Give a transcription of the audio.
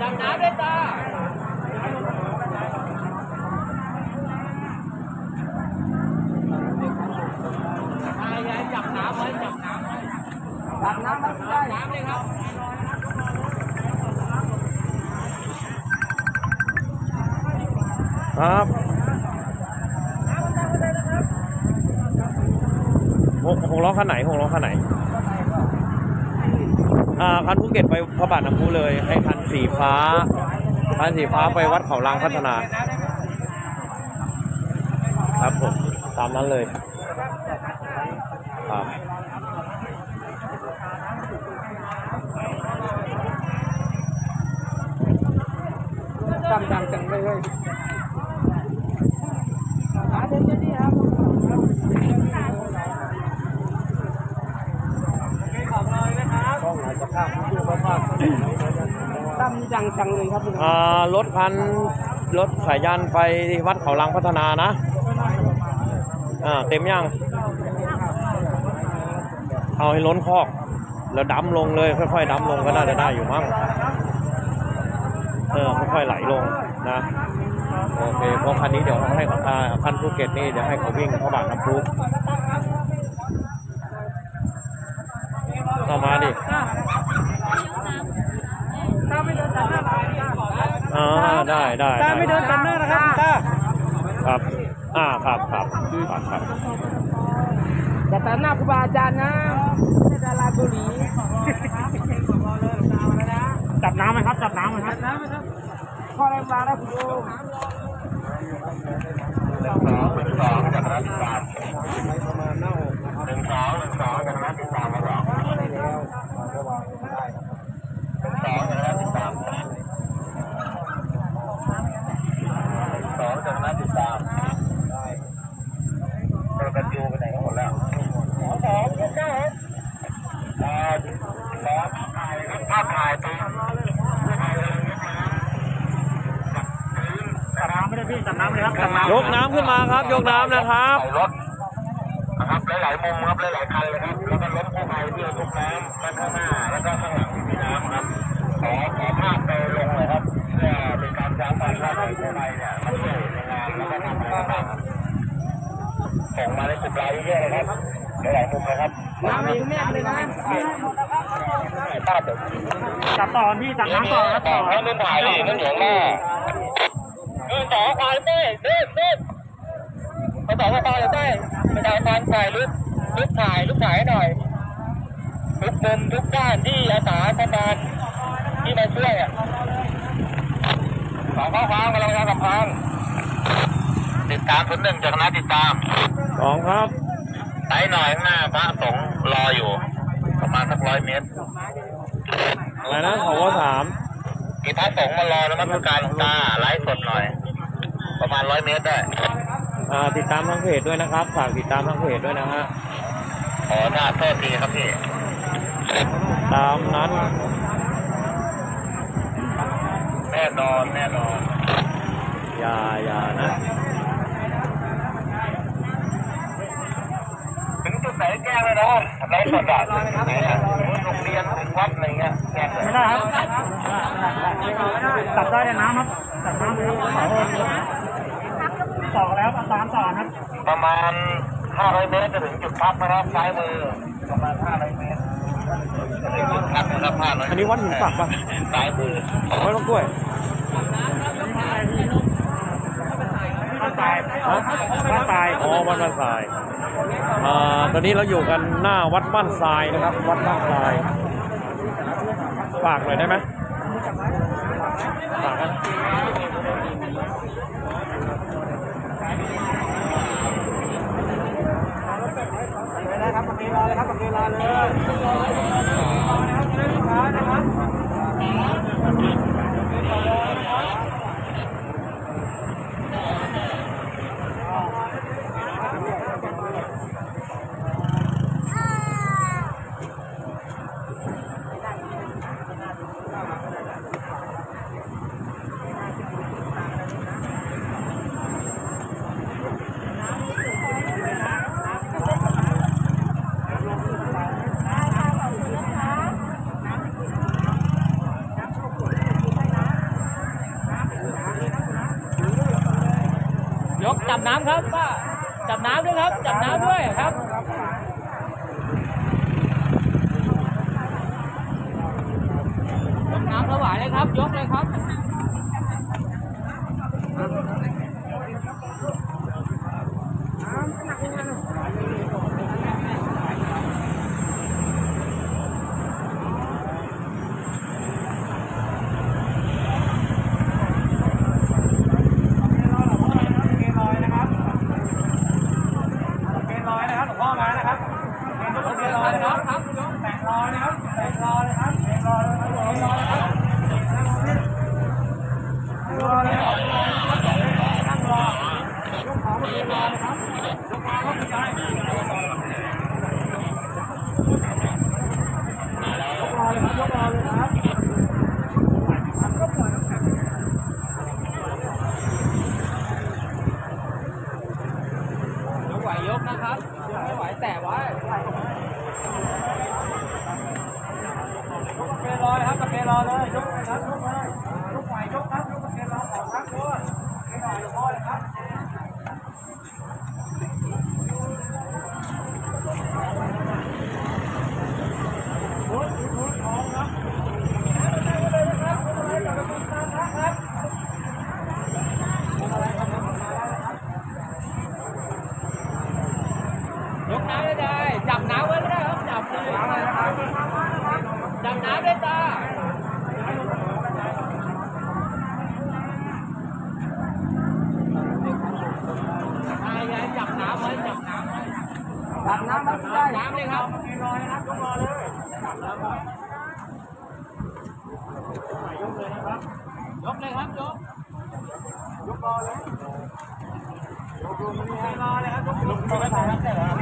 ดำน้ำด้วยจ้าใช่ไงจับน้ำไว้จับน้ำไว้จับน้ำมันได้น้ำเลยครับครับหกหกล้อคันไหนหกล้อคันไหน คันภูเก็ตไปพระบาทน้ำพุเลยไอ้คันสีฟ้าคันสีฟ้าไปวัดเขาลางพัฒนา ครับผมตามนั้นเลยครับดำดังจังเลยหาเดินจะดีครับ ดำจังจังเลยครับอ่ารถคันรถสายยานไปวัดเขาลังพัฒนานะ อ่า เต็มยัง เอาให้ล้นคอก แล้วดั้มลงเลย ค่อยๆดั้มลงก็น่าจะได้อยู่มั้ง เออ ค่อยๆไหลลงนะ โอเค เพราะคันนี้เดี๋ยวให้อ่าคันภูเก็ตนี่เดี๋ยวให้เขาวิ่งเข้าบางน้ำพุเอามาดิ ตาไม่เดินตัดหน้า อ่า ได้ได้ตาไม่เดินตัดหน้านะครับตาครับ อ่าครับครับครับครับอย่าตัดหน้าครูบาอาจารย์นะไม่ใช่ดาราเกาหลีจับน้ำไหมครับจับน้ำไหมครับน้ำไหมครับข้อแรงปลาได้คุณดู ยกน้ำขึ้นมาครับ ยกน้ำนะครับรถนะครับหลายๆมุมครับหลายๆคันเลยครับแล้วก็รถกู้ภัยที่ยกน้ำด้านข้างหน้าแล้วก็ข้างหลังที่มีน้ำครับขอขอภาพไปลงเลยครับเพื่อเป็นการย้ำว่าถ้าหน่วยกู้ภัยเนี่ยมาช่วยในงานแล้วก็ทำอะไรบ้างครับส่งมาในสุดไลน์เยอะเลยครับหลายๆมุมเลยครับน้ำเองแม่เลยนะภาพเดี๋ยวจับต่อพี่จับน้ำต่อครับต่อให้นุ่นถ่ายดินุ่นอยู่ข้างหน้าเออต่อควายเต้เต้เต้มาต่อควายเต้ไปถ่ายควายถ่ายรูปรูปถ่ายรูปถ่ายหน่อยทุกมุมทุกด้านที่อาสาสมานที่มาช่วยอะสองข้อความกำลังทำกับพังติดตามศูนย์หนึ่งจากคณะติดตามสองครับไต่หน่อยข้างหน้าพระสงฆ์รออยู่ ประมาณสักร้อยเมตรอะไรนะขอว่าสามมีพระสงฆ์มารอแล้วมันการหลวงตาไลฟ์สดหน่อย ประมาณร้อยเมตรได้อ่าติดตามทางเพจด้วยนะครับฝากติดตามทางเพจด้วยนะฮะขอหน้าโทษทีครับพี่ ตามนั้น แน่นอนแน่นอนอย่าอย่านะ ถึงจุดไหนแจ้งเลยนะไลฟ์สดอะถึงจุดไหนอะโรงเรียนถึงวัดอะไรเงี้ยแจ้งเลยไม่ได้ครับจับได้ในน้ำครับจับน้ำเลย ต่อแล้วตามต่อครับประมาณ500เมตรจะถึงจุดพักนะครับซ้ายมือประมาณ500เมตรจะถึงจุดพักนะครับ500อันนี้วัดหินปักป่ะซ้ายมือไม่ต้องกล้วยบ้านตายฮะบ้านตายอ๋อวัดบ้านทรายอ่าตอนนี้เราอยู่กันหน้าวัดบ้านทรายนะครับ วัดบ้านทรายฝากหน่อยได้ไหมฝากนะได้ ครับปากเกรอเลยครับปากเกรอเลยนะครับลูกค้านะครับ น้ำด้วยครับน้ำถวายเลยครับ ยกเลยครับ Zentrale. lo nữa lúc thấp lúc ơi chốt ngoài lúc thấp lúc kia lo còn thấp nữa cái này là thôi thấp lúc nào đến đây? Chậm nào đến đây không chậm đi. Chậm nào đến ta. ยกเลยครับยกยกรอเลยยกรอเลยครับยกรอเลยครับ